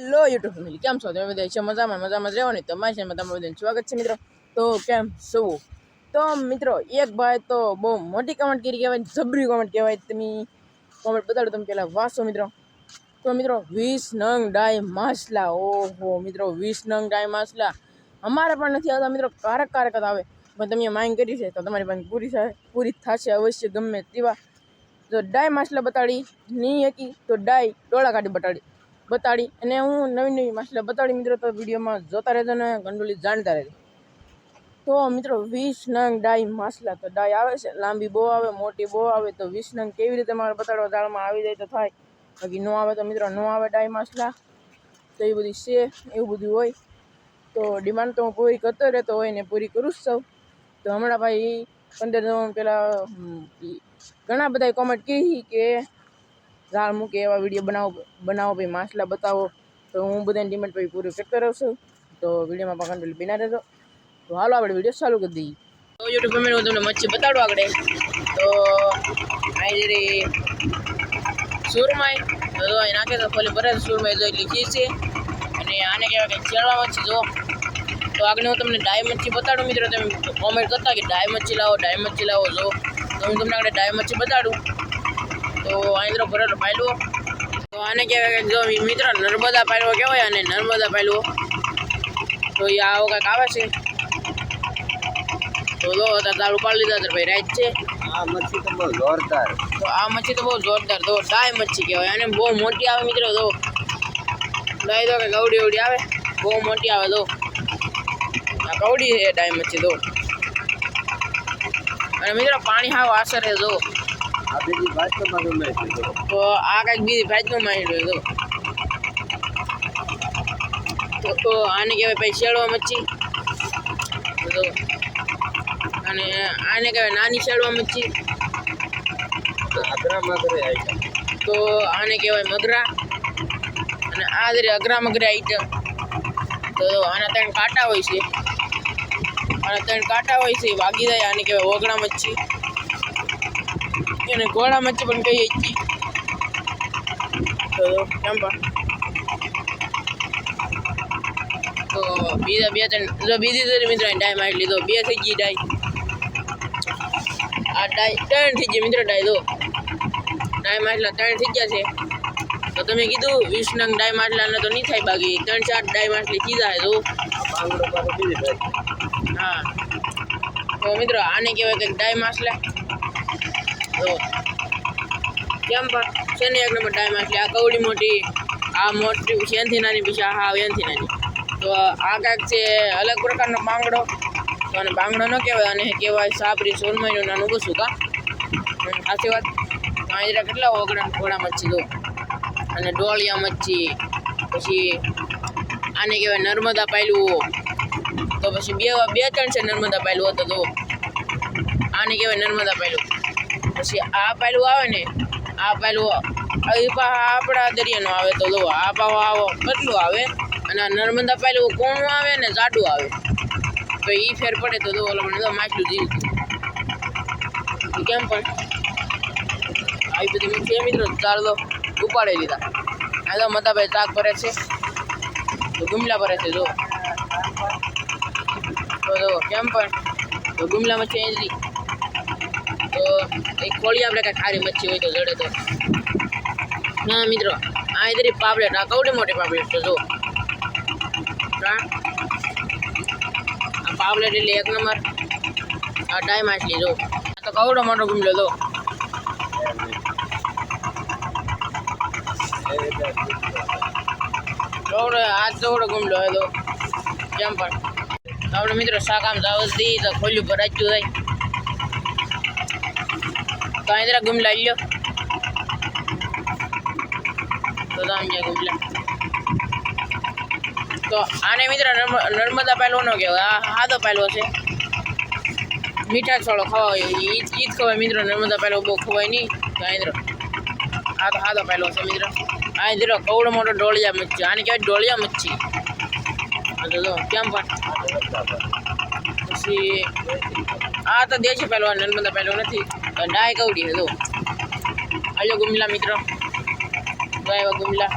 Hello YouTube family, કેમ છો? તમે બધા છે મજામાં મજામાં રહેવાની? તો મારી ચેનલમાં તમારું બધાનું સ્વાગત છે મિત્રો. તો કેમ શું તો મિત્રો, એક ભાઈ તો બહુ મોટી કમેન્ટ કરી કહેવાય જબરી કમેન્ટ કહેવાય. તમે કોમેન્ટ બતાડો તમે પહેલાં વાંચો મિત્રો. તો મિત્રો, વીસ નંગ ડાય માસલા ઓહો, મિત્રો, વીસ નંગ ડાય માસલા અમારે પણ નથી આવતા મિત્રો, કારક કારક જ આવે. પણ તમે માંગ કરી છે તો તમારી પાસે પૂરી થાય પૂરી થશે અવશ્ય ગમે તેવા. જો ડાય માછલા બતાડી નહીં હતી તો ડાય ટોળા કાઢી બતાડી. બતાડી અને હું નવી નવી માછલા બતાડી મિત્રો, તો વિડીયોમાં જોતા રહેજો ને ગંડોલી જાણતા રહેજો. તો મિત્રો વીસ નંગ ડાય માછલા તો ડાય આવે છે, લાંબી બહુ આવે, મોટી બહુ આવે, તો વીસ નંગ કેવી રીતે મારે બતાડવા દાળમાં આવી જાય તો થાય? બાકી ન આવે તો મિત્રો, ન આવે ડાય માછલા, તો એ બધી છે, એવું બધું હોય. તો ડિમાન્ડ તો હું પૂરી કરતો રહેતો હોય ને પૂરી કરું જ સૌ તો હમણાં ભાઈ પંદર પહેલાં ઘણા બધા કોમેન્ટ કહી કે ઝાડ મૂકે એવા વીડિયો બનાવો બનાવો ભાઈ, માછલા બતાવો. તો હું બધાની ડિમાન્ડ પછી પૂરી કરતો રહું છું. તો વિડીયોમાં પણ કંટ્રોલ બિના રહેજો. તો હાલો આપણે વીડિયો ચાલુ કરી દઈએ. તો યુટ્યુબ ફેમિલી હું તમને મચ્છી બતાડું આગળ. તો અહીં જરી સુરમાઈ. તો જો અહીં નાખે તો ફોલી ભરે તો સુરમાઈ જો એટલી ચીજ છે. અને આને કહેવાય કે ચેળવા મચ્છી, જો. તો આગળ હું તમને ડાય મચ્છી બતાડું મિત્રો. તમે કોમેન્ટ કરતા કે ડાય મચ્છી લાવો, ડાય મચ્છી લાવો, જો. તો હું તમને આગળ ડાય મચ્છી બતાડું. તો આંદ્રો ભરેલો પાયલો. તો આને કહેવાય કે જો મિત્ર નર્મદા પાયલો કહેવાય અને નર્મદા પાયલો. તો એ આવો કંઈક આવે છે. તો જો અત્યારે ઉપાડી લીધા ભાઈ રાઈટ છે. આ મચ્છી તો બહુ જોરદાર. તો આ મચ્છી તો બહુ જોરદાર. તો ડાય મચ્છી કહેવાય. અને બહુ મોટી આવે મિત્રો તો ડાય તો કે ગવડી ઉડી આવે. બહુ મોટી આવે તો. આ કવડી છે ડાય મચ્છી તો. અને મિત્રો પાણી હાવ આશરે જો. આ બીજી વાસ્તવમાં ગમે તો. આ કંઈક બીજી માહિતી હોય તો તો આને કહેવાય ભાઈ શેળવા મચ્છી. અને આને કહેવાય નાની શેળવા મચ્છી. તો આને કહેવાય મગરા. અને આ જરી અઘરા મગરા આઈટમ તો આના ત્રણ કાંટા હોય છે. આના ત્રણ કાંટા હોય છે. વાગી જાય આને કહેવાય ઓગણા મચ્છી. એને ઘોડા મચ્છી પણ કહીએ છીએ. તો બીજા બે ત્રણ જો બીજી ત્રણ મિત્રો ડાય મારી લીધો. બે થઈ ગઈ ડાય. આ ડાય ત્રણ થઈ ગઈ મિત્રો ડાય દો ડાય માટલા ત્રણ થઈ ગયા છે. તો તમે કીધું વીસ નંગ ડાય માટલાને તો નહીં થાય બાકી. ત્રણ ચાર ડાય માટલી કીધા જાય તો હા. તો મિત્રો આને કહેવાય કે ડાય માછલા તો કેમ પણ છે ને એક નંબર ટાઈમ માછલી આ કવડી મોટી, આ મોટી, શેનથી નાની? પછી આ હા એનથી નાની. તો આ કાંઈક છે, અલગ પ્રકારનો બાંગડો તો અને બાંગડો ન કહેવાય અને કહેવાય સાપરી સોનમયનું નાનું કશું કા? સાચી વાત? તો કેટલા ઓગણા ઘોડા મચ્છી દો અને ડોળિયા મચ્છી, પછી આને કહેવાય નર્મદા પાયલું તો પછી બે બે ત્રણ છે નર્મદા પાયલું હતો તો આને કહેવાય નર્મદા પાયલું. પછી આ પાયલું આવે ને, આ પાયલું એ પા આપણા દરિયાનો આવે તો જો આ પાવો આવો કેટલું આવે. અને નર્મદા પાયલું કોણું આવે ને જાડું આવે. તો એ ફેર પડે તો દો ઓલો મને માછલું જીવ કેમ પણ? આવી બધી મીઠી મિત્રો ચાલો ઉપાડી લીધા. આ તો મતાભાઈ તાક ભરે છે. તો ગુમલા ભરે છે, જો. તો કેમ પણ? તો ગુમલામાં ચેન્જ એક કોળી આપણે કાંઈ ખારી મચ્છી હોય તો જડે તો. ના, મિત્રો, આ ઇધરી પાપલેટ, આ કવડી મોટી પાપલેટ છે, જો. આ પાપલેટ એટલે એક નંબર. આ ડાય માછલી, જો. આ તો કવડો મોટો ગુમલો જો. કવડો આ કવડો ગુમલો હોય કેમ પણ? આપણે મિત્રો શાકામ જાવસ દી તો ખોલ્યું રાખ્યું થાય તો અહીં જરા ગુમલા લ્યો. તો તમે ગયા ગુમલા. તો આને મિત્ર નર્મ- નર્મદા પહેલો નો કહેવાય. આ હાદો પહેલો છે. મીઠા છોડો ખવાય. ઈ જ ખવાય મિત્ર. નર્મદા પહેલો બહુ ખવાય નહીં. તો જરા આ તો હાદો પહેલો છે મિત્ર. આ જરા કવડો મોટો ડોળિયા મચ્છી આને કહેવાય ડોળિયા મચ્છી. હા તો કેમ પણ પછી આ તો દેશી પહેલવાન નર્મદા પહેલો નથી. ડાય કવડી હે જો. હાલો ગુમલા મિત્રો. જો આવ્યા ગુમલા.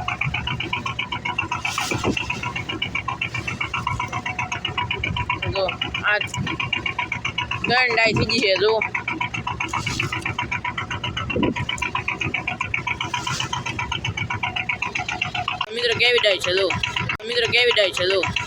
જો, આ ગણ ડાય થઈ ગઈ છે, જો. મિત્ર, કેવી ડાય છે, જો? મિત્ર, કેવી ડાય છે